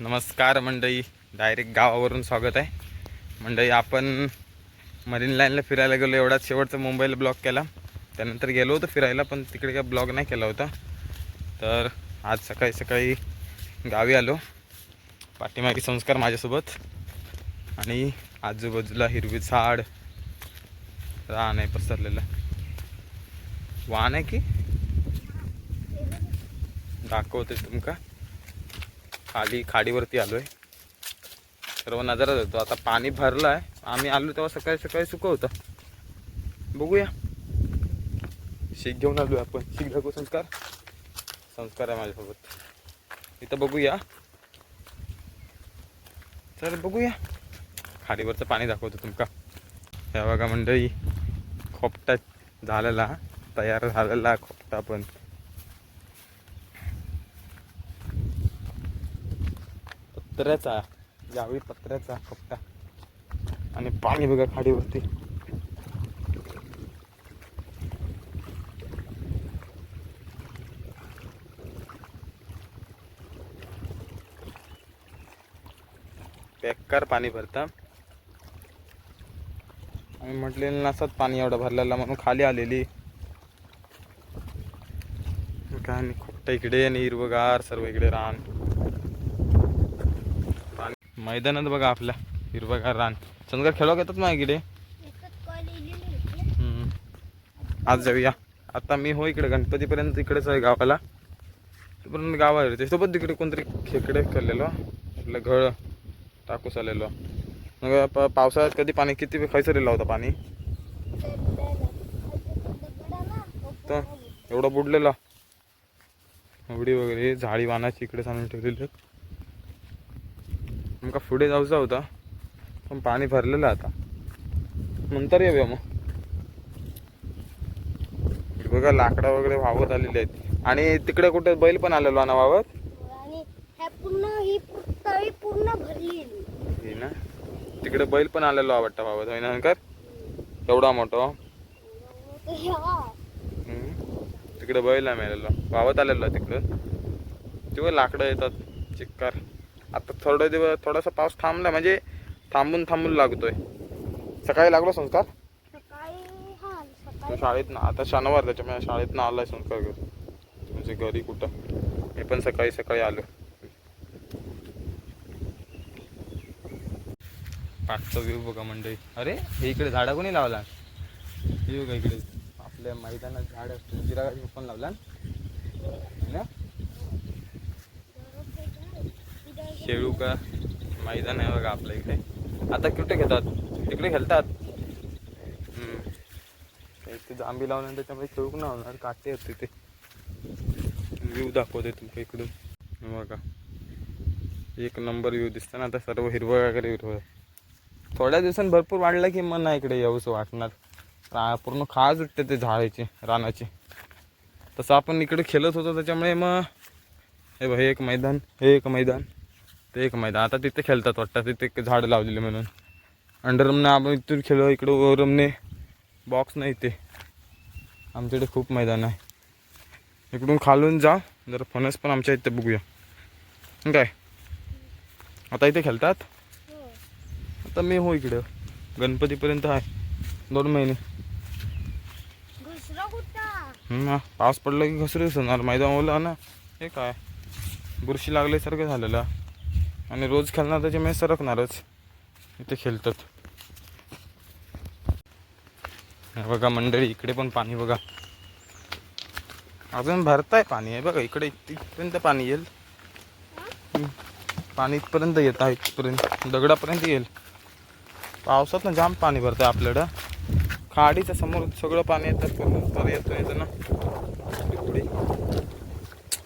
नमस्कार मंडळी. डायरेक्ट गावावरून स्वागत आहे. मंडळी आपण मरीन लाईनला फिरायला गेलो. एवढाच शेवटचा मुंबईला ब्लॉग केला. त्यानंतर गेलो होतो फिरायला पण तिकडे काय ब्लॉग नाही केला होता. तर आज सकाळी सकाळी गावी आलो. पाठीमागे संस्कार माझ्यासोबत. आणि आजूबाजूला हिरवी झाड रान आहे पसरलेलं. वाहन आहे की? दाखवते तुमका. खाली खाडीवरती आलो आहे सर्व नजारा होतो आता पाणी भरलं आहे आम्ही आलो तेव्हा सकाळी सकाळी सुकं होतं. बघूया. शीख घेऊन आलो आपण. शीख दाखवू संस्कार. संस्कार आहे माझ्यासोबत. इथं बघूया. चल बघूया. खाडीवरचं पाणी दाखवतो तुमका. हे बघा मंडळी. खोपटा झालेला. तयार झालेला खोपटा पण. पत्र्याचा यावेळी पत्र्याचा कपटा आणि पाणी बघा खाडीवरती. बेकार पाणी भरतं. आम्ही म्हटलेलं नसत पाणी एवढं भरलेलं म्हणून खाली आलेली. काय नाही खोपटा इकडे आणि हिरवगार सर्व इकडे रान. मैदानात बघा आपल्या. हिरवगार रान. चंद्रगार खेळवा घेतात ना इकडे? हम्म. आज जाऊया. आता मी हो इकडे गणपतीपर्यंत इकडेच आहे गावाला. तोपर्यंत गाव आहे त्यासोबत तिकडे कोणतरी खेकडे करलेलो आपलं घळ टाकूस आलेलो. मग पावसाळ्यात कधी पाणी किती खैसरीला होता पाणी? तर एवढं बुडलेलं. उडी वगैरे झाडी वानाची इकडे सांगून ठेवलेली. आमका पुढे जाऊचा होता. पण पाणी भरलेलं आहे आता. नंतर येऊया मग. बघा लाकडा वगैरे वावत आलेले आहेत. आणि तिकडे कुठे बैल पण आलेलो ना वावत? ना. तिकडे बैल पण आलेलो आवडता वावत. ना कर एवढा मोठा हा. तिकडे बैल आहे मेलेलो वावत आलेलो तिकडं. तेव्हा लाकडं येतात. चिक्कार. आता थोडे दिवस थोडासा पाऊस थांबला म्हणजे थांबून थांबून लागतोय. सकाळी लागलो संस्कार? हा तो सकाळी शाळेत ना आता शनिवार त्याच्यामुळे शाळेत ना आलाय संस्कार घरी. म्हणजे घरी कुठं? मी पण सकाळी सकाळी आलो. पाचचा व्ह्यू बघा मंडळी. अरे हे इकडे झाडा कोणी लावला हे बघा इकडे. आपल्या मैदानात झाड असतो जिरा पण लावला खेळू का? मैदान आहे बघा आपल्या इकडे. आता कुठे घेतात. तिकडे खेळतात. ते जांबी लावून त्याच्यामध्ये खेळूक ना होणार. काटे होते ते व्ह्यू दाखवते तुमच्या इकडून. बघा. एक नंबर व्ह्यू दिसतं ना आता सर्व हिरवळ वगैरे हिरवं. थोड्या दिवसांनी भरपूर वाढलं की मग नाही इकडे येऊच वाटणार. रा- पूर्ण खाज उठते ते झाडाची रानाची. तसं आपण इकडे खेळत होतो त्याच्यामुळे मग हे बघ हे एक मैदान हे एक मैदान. ते एक मैदान. आता तिथे खेळतात वाटतं. तिथे एक झाडं लावलेली म्हणून. अंडरमने आपण इथून खेळलो इकडं ओरमने बॉक्स नाही ते आमच्याकडे खूप मैदान आहे. इकडून खालून जा. जरा फणस पण आमच्या इथे बघूया. काय आता इथे खेळतात. आता मी हो इकडं. गणपतीपर्यंत आहे. दोन महिने. हं. पाऊस पडला की घसरच होणार मैदान ओला ना. हे काय? बुरशी लागल्यासारखं झालेलं. आणि रोज खेळणार त्याच्यामुळे सरकणारच इथे खेळतात. बघा मंडळी इकडे पण पाणी बघा. अजून भरताय पाणी आहे बघा इकडे इथपर्यंत पाणी येईल. पाणी इथपर्यंत येत आहे इथपर्यंत. दगडापर्यंत येईल. पावसात ना जाम पाणी भरतं आपल्याकडं. खाडीच्या समोर सगळं पाणी येतं पण तर येतो येतं ना. वारा पुढे.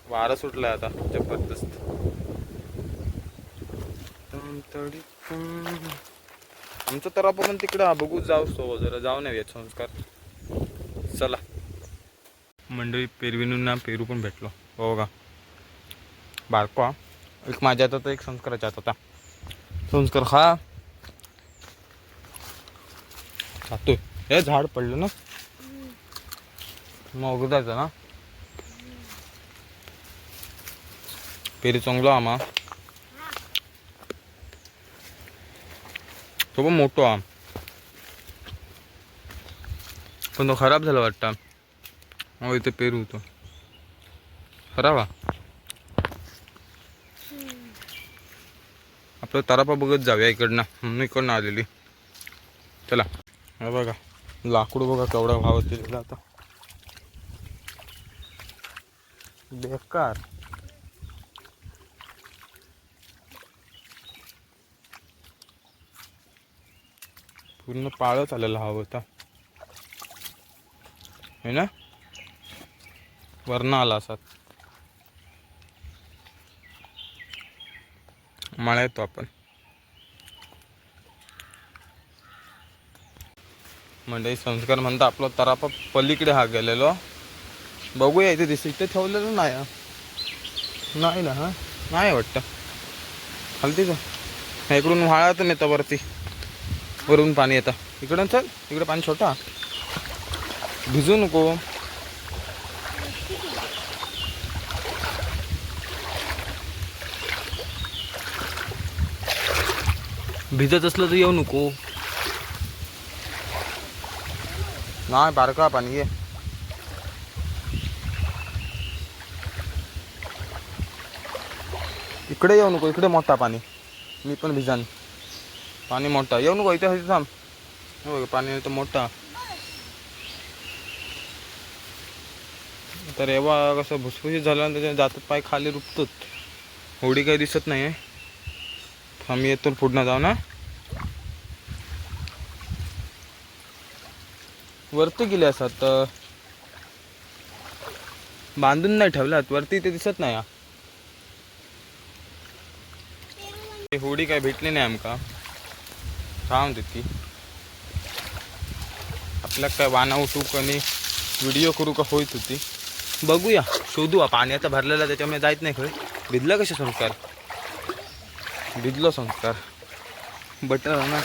वारं आता जबरदस्त. टम आमचं तर आपण तिकडं बघू जाऊ सो जरा. जाऊन येऊयात संस्कार. चला. मंडळी पेरविनूंना पेरू पण भेटलो. हो का बारको एक माझ्या हातात एक संस्काराच्या हातात होता संस्कार हा खातोय. हे झाड पडलं ना? मग जायचं ना? पेरी चांगलो आम्हा तो पण मोठो आम पण तो खराब झाला वाटतं. हो इथे पेरू होतो खराब हा आपलं तारापा बघत जाऊया इकडनं. म्हणून इकडनं आलेली. चला. हा बघा. लाकूड बघा केवढा भाव दिलेला आता. बेकार. पूर्ण पाळच आलेला हवा होता. है ना? वर्ण आला असा. माळा येतो आपण. म्हणजे संस्कार म्हणता आपला तरापा पलीकडे हा गेलेलो. बघूया इथे दिसत इथे ठेवलेलं नाही नाही ना हा. नाही वाटतं. हलतीच हा इकडून वाळा तर नेता वरती. वरून पाणी येतं. इकडं चल इकडं पाणी छोटा. भिजू नको. भिजत असलं तर येऊ नको. नाही बारका पाणी ये. इकडे येऊ नको इकडे मोठा पाणी. मी पण भिजान. पाणी मोठा. येऊ नको इथे थांब. हे बघ पाणी तर मोठा. तर एव्हा कसं भुसभुशीत झालं त्याच्या जातात पाय खाली रुपतात. होडी काही दिसत नाही आहे आम्ही येतो पुढनं जाऊ ना. वरती गेले असतात बांधून नाही ठेवल्यात वरती ते दिसत नाही ते होडी काय भेटली नाही आमका. थांब देते. आपल्या काय वाना उठू आणि व्हिडिओ करू का होईत होती. बघूया शोधू पाण्याचा भरलेला त्याच्यामुळे जायत नाही खरं. भिजला कसे संस्कार? भिजलो संस्कार. बटर ना.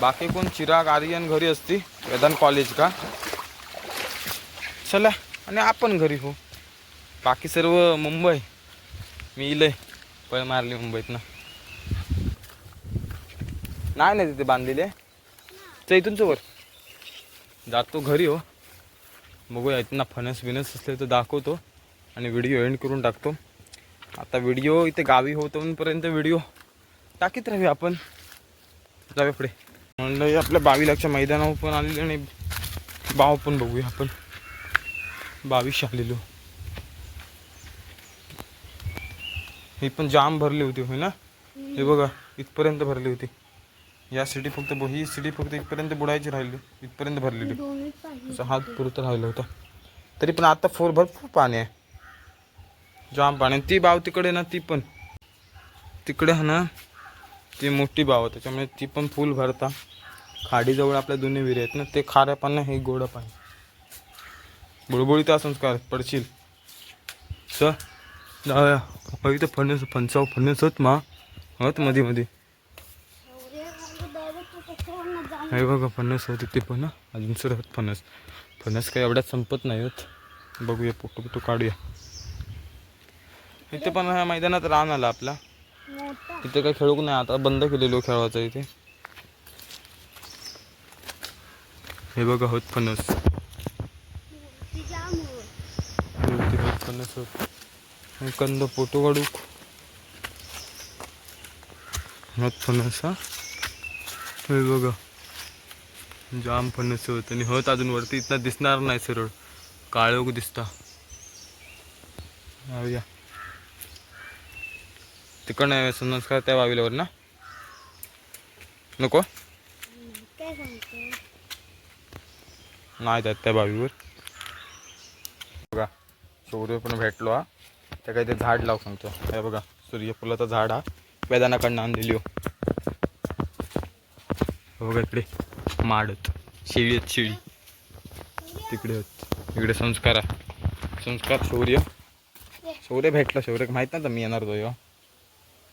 बाकी कोण चिराग आर्यन घरी असती? वेदांत कॉलेज का? चला आणि आपण घरी हो. बाकी सर्व मुंबई. मी इलय. पळ मारली मुंबईतनं. नाही नाही तिथे बांधलेले तर इथून वर. जातो घरी हो. बघूया इथं फणस बिनस असले तर दाखवतो आणि व्हिडिओ एंड करून टाकतो. आता व्हिडिओ इथे गावी होतोपर्यंत व्हिडिओ टाकीत राहूया आपण. जाऊया पुढे. म्हणलं आपल्या बावीलाच्या मैदानावर पण आलेले आणि बाव पण बघूया आपण. बावीस आलेलो. ही पण जाम भरली होती होय ना? हे बघा इथपर्यंत भरली होती. या सिटी फक्त ही सिटी फक्त इथपर्यंत बुडायची राहिली. इथपर्यंत भरलेली. असं हात पुरतं राहिलं होतं. तरी पण आता फोर भरपूर पाणी आहे. जाम पाणी ती बाव तिकडे ना ती पण. तिकडे हा ना ती मोठी बाव आहे, त्याच्यामुळे ती पण फुल भरता. खाडीजवळ आपल्या दोन्ही विहिरी आहेत ना ते खाऱ्या पाणी हे गोड पाणी बुळबुळीचा संस्कार पडशील. अहो, इथं फणस फणसाव फणस होत मा. होत मध्ये मध्ये एवढे रंग direct तो कशावरनं जाऊन हे बघा फणस होते ते पण अजून सर होत फणस. फणस काही एवढ्याच संपत नाही होत. बघूया फोटो बिटो काढूया. इथे पण ह्या मैदानात रान आला आपला. इथे काही खेळूक नाही आता बंद केलेलो खेळायचं इथे. हे बघा होत फणस. होत फणस होत. कंद फोटो काढू होत फणस हा. हे बघा. जाम फणस होत आणि होत अजून वरती. इथं दिसणार नाही सरळ. काळोख दिसता. जाऊया तिकडनं संस्कार त्या बावीलावर ना? नको? नाही जात त्या बावीवर. बघा सूर्य पण भेटलो हा. त्या काही ते झाड लावू सांगतो हे बघा सूर्यफुलाचं झाड हा. वेदानाकडनं आणलेली हे. बघा इकडे माडत. शेळी आहेत शेळी. तिकडे आहेत. इकडे संस्कार. संस्कार शौर्य. शौर्य भेटला शौर्य. माहीत नव्हतं मी येणार होतो.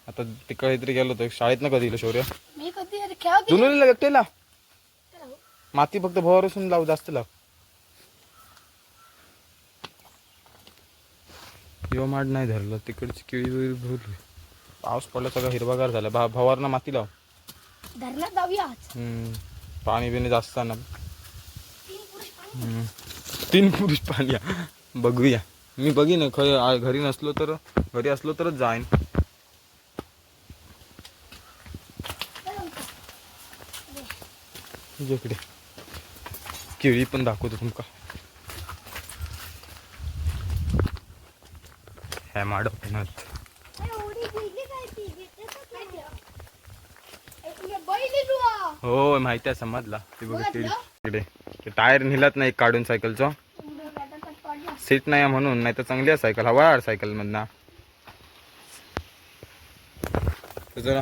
आता तिकडे तरी गेलो होतो. शाळेत ना कधी शौर्य दुनुलीला एकटेला? माती फक्त भोवरसून लाव जास्त लाव. यो माड नाही धरलं. तिकडची केळी भरली. पाऊस पडला सगळं हिरवागार झाला. भा भवारना माती लाव. धरणात जाऊया आज. हम्म. पाणी बिणी जास्त आहे ना तीन पुरुष पाणी. हम्म. तीन पुरुष पाणी आहे. बघूया मी बघीन खरं आ- घरी नसलो तर घरी असलो तरच जाईन इकडे केळी पण दाखवतो तुमका ह्या माडपणात ए, उडी गेली काय ती? घेतलं का काय? ए, तुला बैल तू आ. हो माहिती आहे समजला. ते बघ? इकडे. ते टायर नेलात नाही काढून सायकलचं. सीट नाही म्हणून नाही तर चांगली आहे सायकल. हवा सायकल मधना चला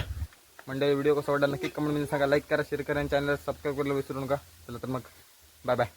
मंडळी व्हिडिओ कसा वाटला नक्की कमेंटमध्ये सांगा. लाईक करा शेअर करा आणि चॅनल सबस्क्राईब करायला विसरू नका. चला तर मग बाय बाय